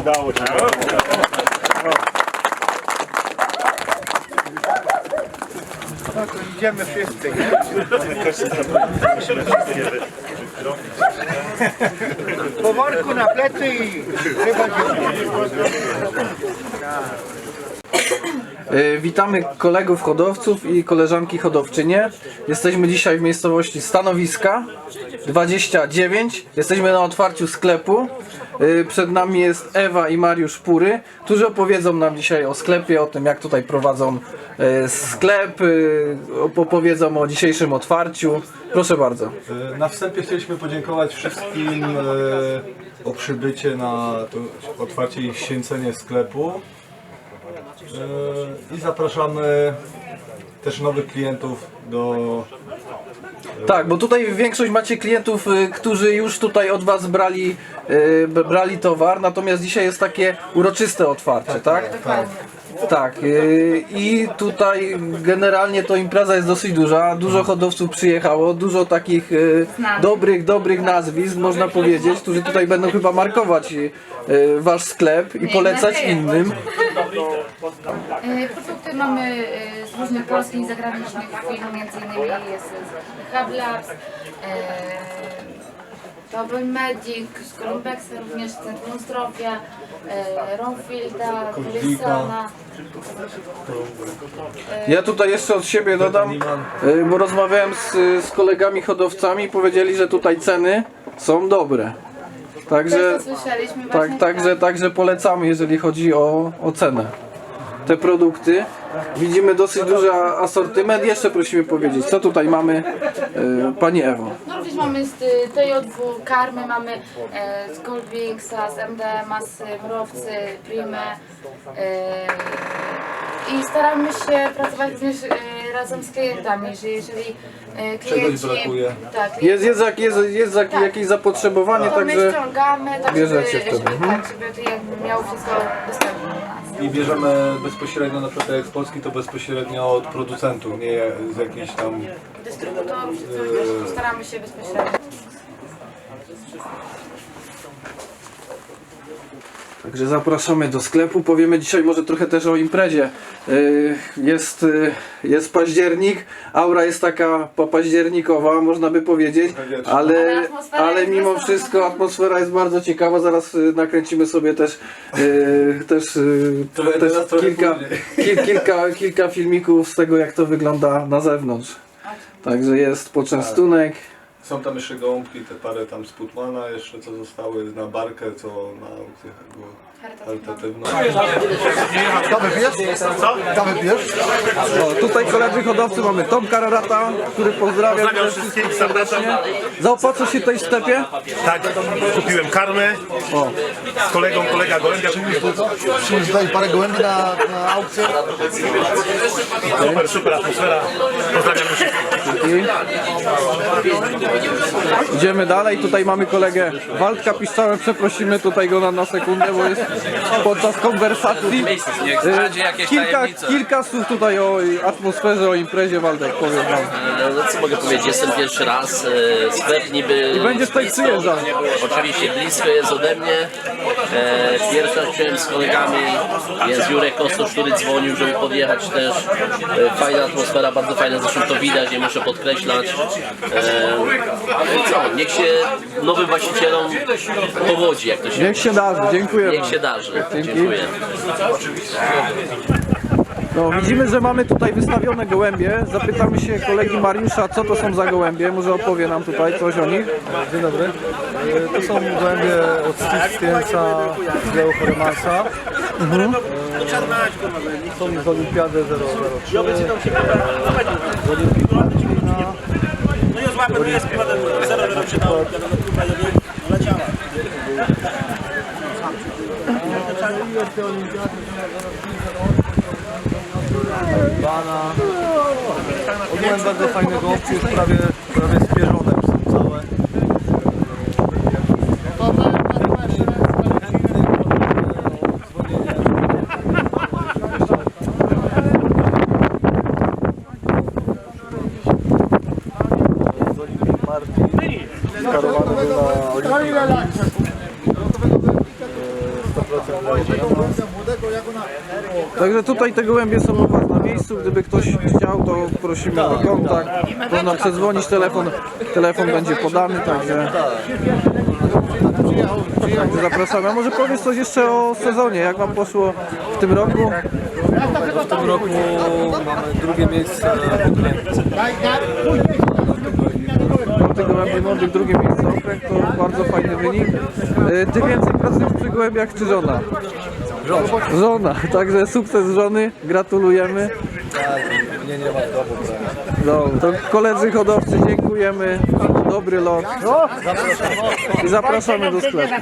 Udało się. No to idziemy wszyscy, nie? Po worku na plecy i chyba Witamy kolegów hodowców i koleżanki hodowczynie. Jesteśmy dzisiaj w miejscowości Stanowiska 29. Jesteśmy na otwarciu sklepu. E, Przed nami jest Ewa i Mariusz Pury, którzy opowiedzą nam dzisiaj o sklepie, o tym jak tutaj prowadzą e, sklep, e, opowiedzą o dzisiejszym otwarciu. Proszę bardzo. E, Na wstępie chcieliśmy podziękować wszystkim e, o przybycie na otwarcie i święcenie sklepu. I zapraszamy też nowych klientów do Tak, bo tutaj większość macie klientów, y, którzy już tutaj od Was brali, y, b- brali towar, natomiast dzisiaj jest takie uroczyste otwarcie, tak? tak, Tak, y, i tutaj generalnie to impreza jest dosyć duża, dużo hodowców przyjechało, dużo takich y, dobrych, dobrych nazwisk, można powiedzieć, którzy tutaj będą chyba markować y, Wasz skleb i polecać innym. E, Produkty mamy e, z różnych polskich i zagranicznych firm, między innymi jest Hub Labs, Double Magic, z Columbexa również Centrum Strofia, e, Ronfielda, Wilsona. Ja tutaj jeszcze od siebie dodam, y, bo rozmawiałem z, z kolegami hodowcami, powiedzieli, że tutaj ceny są dobre. Także, Też to słyszeliśmy tak, właśnie także, także polecamy, jeżeli chodzi o, o cenę. Te produkty. Widzimy dosyć duży asortyment. Jeszcze prosimy powiedzieć, co tutaj mamy, y, Pani Ewo. No również mamy z y, TJ2 karmy, mamy e, z Goldwingsa, z MD, Masy, Mrowcy, Prime. E, I staramy się pracować również e, razem z klientami, że jeżeli e, klienci... brakuje. Tak, Jest, jest, jak- jest, jest jak- jakieś zapotrzebowanie, to my także ściągamy, tak bierzecie żeby, wtedy, żeby, mhm. tak, żeby klient miał wszystko dostępne. I bierzemy bezpośrednio na przykład jak z Polski to bezpośrednio od producentów, nie z jakichś tam Dystrybutorów czy coś, staramy się bezpośrednio. Także zapraszamy do sklepu. Powiemy dzisiaj może trochę też o imprezie. Yy, Jest, yy, jest październik, aura jest taka popaździernikowa, można by powiedzieć, ale, Ale ale mimo wszystko atmosfera jest bardzo ciekawa. Zaraz yy, nakręcimy sobie też, też, też kilka, kilka, kilka filmików z tego, jak to wygląda na zewnątrz. Także jest poczęstunek. Są tam jeszcze gąbki, te parę tam z Putmana jeszcze co zostały na barkę, co na aukcjach było charytatywną. To wypijesz? Co? To wypijesz? O, tutaj koledzy hodowcy mamy Tomka Rarata, który pozdrawia Pozdrawiam wszystkich serdecznie. Zaopatrzył się tutaj w sklepie? Tak, kupiłem karmę z kolegą, kolega Gołębia kupił. Przyniósł tutaj parę gołębi na, na aukcję. Super, super atmosfera. Pozdrawiam wszystkich. Idziemy dalej, tutaj mamy kolegę Waldka Piszczałę, przeprosimy tutaj go na, na sekundę, bo jest podczas konwersacji. E, Kilka, kilka słów tutaj o atmosferze, o imprezie Waldek, powiem wam. No co mogę powiedzieć, jestem pierwszy raz, e, sklep niby... I będziesz tutaj blisko, przyjeżdżał. Oczywiście blisko jest ode mnie, e, pierwszy raz chciałem z kolegami, jest Jurek Kostusz, który dzwonił, żeby podjechać też, e, fajna atmosfera, bardzo fajna, zresztą to widać, nie muszę podkreślać. E, no co, niech się nowym właścicielom powodzi, jak to się Niech się darzy, dziękujemy. Niech się wydarzy. Dziękuję. No, widzimy, że mamy tutaj wystawione gołębie. Zapytamy się kolegi Mariusza, co to są za gołębie. Może opowie nam tutaj coś o nich. Dzień dobry. E, to są gołębie od Stiensa z Leo Horemansa. Mhm. E, są z Olimpiady 003. E, z Olimpiady 003. Bana. Ogółem bardzo fajne gołąbki, już prawie, prawie spierzone już są całe. Z Olimpii Martin. skarowany był na Olimpii. 100% Także tutaj te gołębie są u Was na miejscu. Gdyby ktoś chciał, to prosimy o kontakt. Można przedzwonić, telefon, telefon będzie podany, także, także zapraszamy. A może powiedz coś jeszcze o sezonie, jak Wam poszło w tym roku? W tym roku mamy drugie miejsce okręgu. Piąty gołębie młodych, drugie miejsce okręg, to bardzo fajny wynik. Y, Ty więcej pracujesz przy gołębiach czy żona? Żona. Żona, także sukces żony, gratulujemy. Nie, nie ma. No, to koledzy hodowcy dziękujemy, dobry lot i zapraszamy do sklepu.